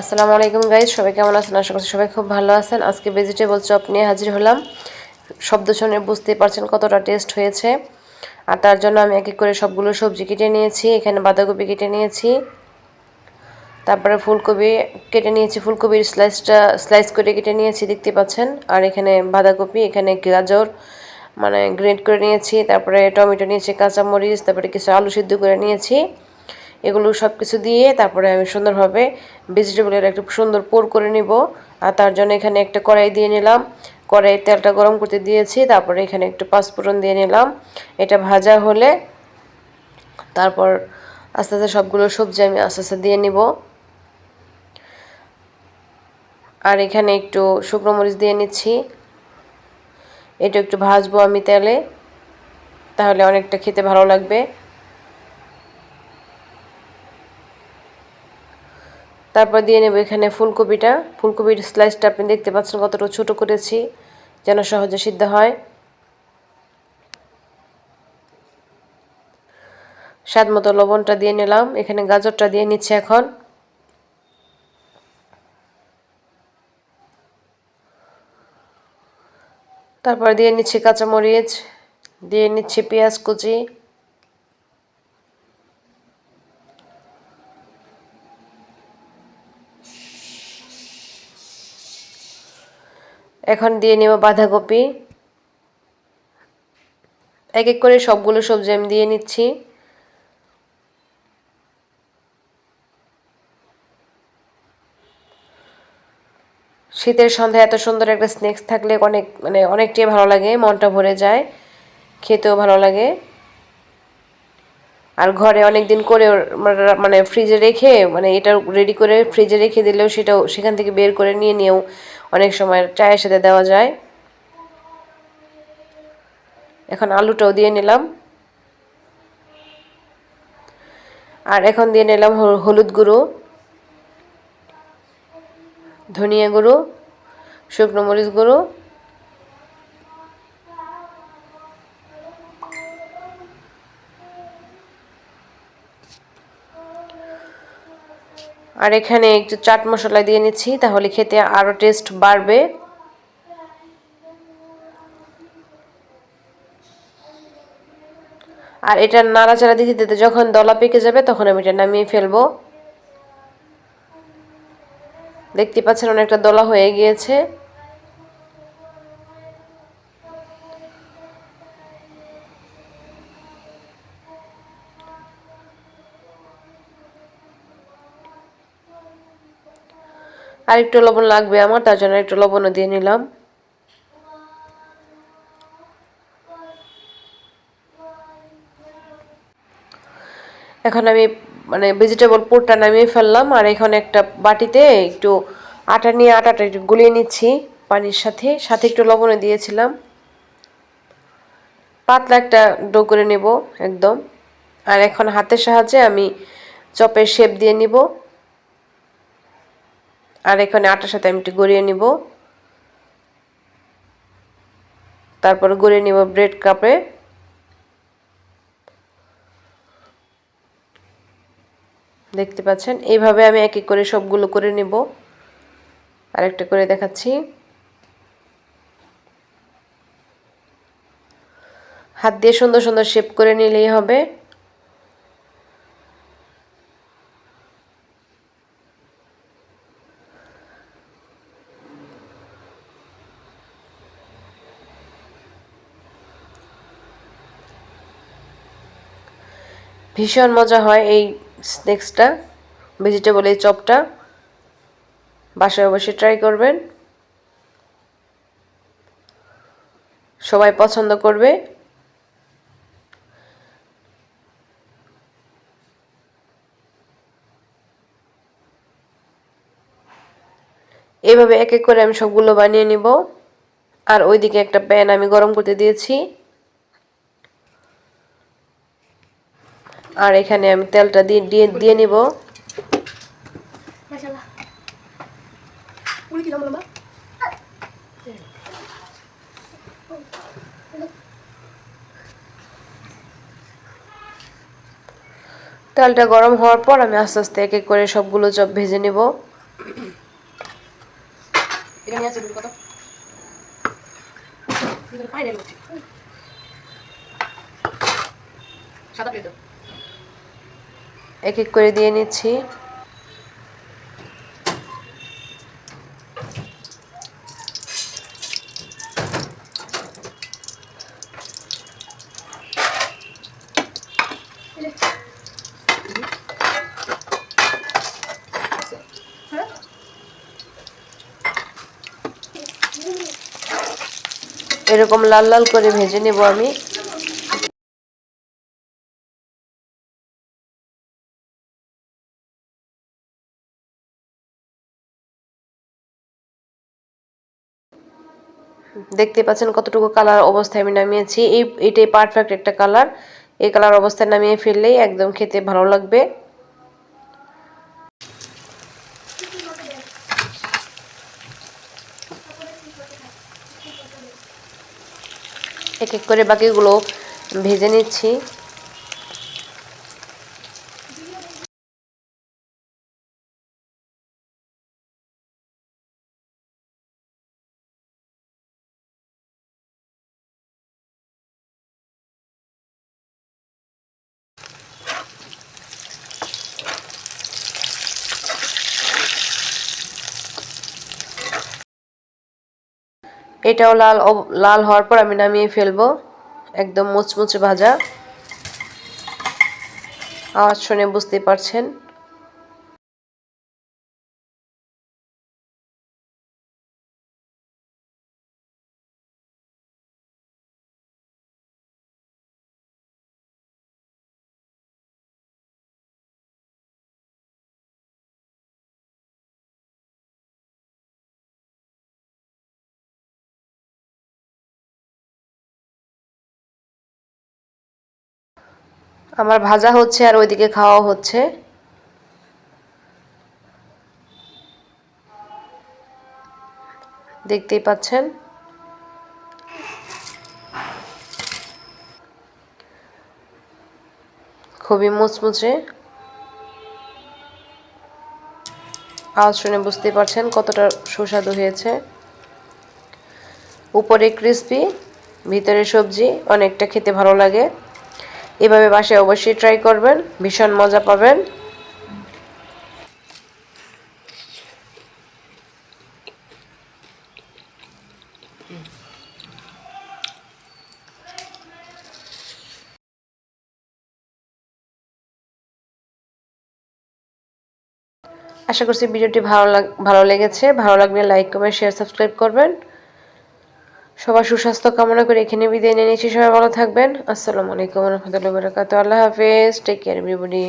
আসসালামু আলাইকুম গাইজ, সবাই কেমন আছেন? আশা করছি সবাই খুব ভালো আছেন। আজকে ভেজিটেবল চপ নিয়ে হাজির হলাম। শব্দ শুনে বুঝতেই পারছেন কতটা টেস্ট হয়েছে। আর তার জন্য আমি এক এক করে সবগুলো সবজি কেটে নিয়েছি, এখানে বাঁধাকপি কেটে নিয়েছি। তারপরে ফুলকপি কেটে নিয়েছি, ফুলকপির স্লাইসটা স্লাইস করে কেটে নিয়েছি, দেখতে পাচ্ছেন। আর এখানে বাঁধাকপি, এখানে গাজর মানে গ্রেড করে নিয়েছি। তারপরে টমেটো নিয়েছি, কাঁচামরিচ, তারপরে কিছু আলু সিদ্ধ করে নিয়েছি। এগুলো সব কিছু দিয়ে তারপরে আমি সুন্দরভাবে ভেজিটেবলের একটা সুন্দর পোর করে নিব। আর তার জন্য এখানে একটা কড়াই দিয়ে নিলাম। কড়াই তেলটা গরম করতে দিয়েছি, তারপরে এখানে একটু পাঁচফোড়ন দিয়ে নিলাম। এটা ভাজা হলে তারপর আস্তে আস্তে সবগুলো সবজি আমি আস্তে আস্তে দিয়ে নিব। আর এখানে একটু শুকনো মরিচ দিয়ে নিচ্ছি। এটা একটু ভাজবো আমি তেলে, তাহলে অনেকটা খেতে ভালো লাগবে। তারপর দিয়ে নেব এখানে ফুলকপিটা। ফুলকপির স্লাইসটা আপনি দেখতে পাচ্ছেন কতটা ছোট করেছি, যেন সহজে সিদ্ধ হয়। স্বাদ মতো লবণটা দিয়ে নিলাম। এখানে গাজরটা দিয়ে নিচ্ছে এখন। তারপর দিয়ে নিচ্ছি কাঁচামরিচ, দিয়ে নিচ্ছি পেঁয়াজ কুচি। এখন দিয়ে নেব বাঁধাকপি। এক এক করে সবগুলো সবজি আমি দিয়ে নিচ্ছি। শীতের সন্ধ্যায় এত সুন্দর একটা স্ন্যাক্স থাকলে অনেক মানে অনেকটাই ভালো লাগে, মনটা ভরে যায়, খেতেও ভালো লাগে। আর ঘরে অনেক দিন করে মানে ফ্রিজে রেখে মানে এটা রেডি করে ফ্রিজে রেখে দিলেও সেটাও সেখান থেকে বের করে নিয়ে নিয়েও অনেক সময় চায়ের সাথে দেওয়া যায়। এখন আলুটাও দিয়ে নিলাম। আর এখন দিয়ে নিলাম হলুদ গুঁড়ো, ধনিয়া গুঁড়ো, শুকনো মরিচ গুঁড়ো আর এখানে একটু চাট মশলা দিয়ে নিচ্ছি, তাহলে খেতে আরও টেস্ট বাড়বে। আর এটা নাড়াচাড়া দিতে দিতে যখন দলা পেকে যাবে, তখন আমি এটা নামিয়ে ফেলব। দেখতে পাচ্ছেন অনেকটা দলা হয়ে গিয়েছে। আর একটু লবণ লাগবে আমার, তার জন্য একটু লবণও দিয়ে নিলাম। এখন আমি মানে ভেজিটেবল পোরটা নামিয়ে ফেললাম, আর এখানে একটা বাটিতে একটু আটা নিয়ে আটাটা একটু গুলিয়ে নিচ্ছি পানির সাথে সাথে একটু লবণে দিয়েছিলাম। পাতলা একটা ডো করে নেব একদম। আর এখন হাতের সাহায্যে আমি চপের শেপ দিয়ে নিব। আর এখানে আটার সাথে আমি একটু গড়িয়ে নিব। তারপর গড়িয়ে নিব ব্রেড কাপে দেখতে পাচ্ছেন? এইভাবে আমি এক এক করে সবগুলো করে নেব। আরেকটা করে দেখাচ্ছি। হাত দিয়ে সুন্দর সুন্দর শেপ করে নিলেই হবে। ভীষণ মজা হয় এই স্ন্যাক্সটা ভেজিটেবল এই চপটা। বাসায় অবশ্যই ট্রাই করবেন। সবাই পছন্দ করবে। এভাবে এক এক করে আমি সবগুলো বানিয়ে নিব। আর ওইদিকে একটা প্যান আমি গরম করতে দিয়েছি। আর এখানে আমি তেলটা দিয়ে দিয়ে দিয়ে নিব। তেলটা গরম হওয়ার পর আমি আস্তে আস্তে এক এক করে সবগুলো চপ ভেজে নেব। সাদা প্লেট এক এক করে দিয়ে নিচ্ছি। এরকম লাল লাল করে ভেজে নেব আমি। দেখতে পাচ্ছেন কতটুকু কালার অবস্থায় আমি নামিয়েছি। এই, এটাই পারফেক্ট একটা কালার এই কালার অবস্থায় নামিয়ে ফেললেই একদম খেতে ভালো লাগবে। এক এক করে বাকিগুলো ভেজে নিচ্ছি। এটাও লাল লাল হওয়ার পর আমি নামিয়ে ফেলব। একদম মুচমুচে ভাজা। আওয়াজ শুনে বুঝতে পারছেন। আমার ভাজা হচ্ছে আর ওইদিকে খাওয়া হচ্ছে। দেখতেই পাচ্ছেন। খুবই মুচমুচে। আওয়াজ শুনে বুঝতে পারছেন কতটা সুস্বাদু হয়েছে। উপরে ক্রিসপি ভিতরে সবজি, অনেকটা খেতে ভালো লাগে। এভাবে বাসায় অবশ্যই ট্রাই করবেন, ভীষণ মজা পাবেন। আশা করছি ভিডিওটি ভালো লাগ ভালো লেগেছে। ভালো লাগলে লাইক কমেন্ট শেয়ার সাবস্ক্রাইব করবেন। সবার সুস্বাস্থ্য কামনা করে এখানে বিদায় নিয়ে নিচ্ছি। সবাই ভালো থাকবেন। আসসালামু আলাইকুম রহমতুল্লাহ বরকাত আল্লাহ হাফেজ। Take care everybody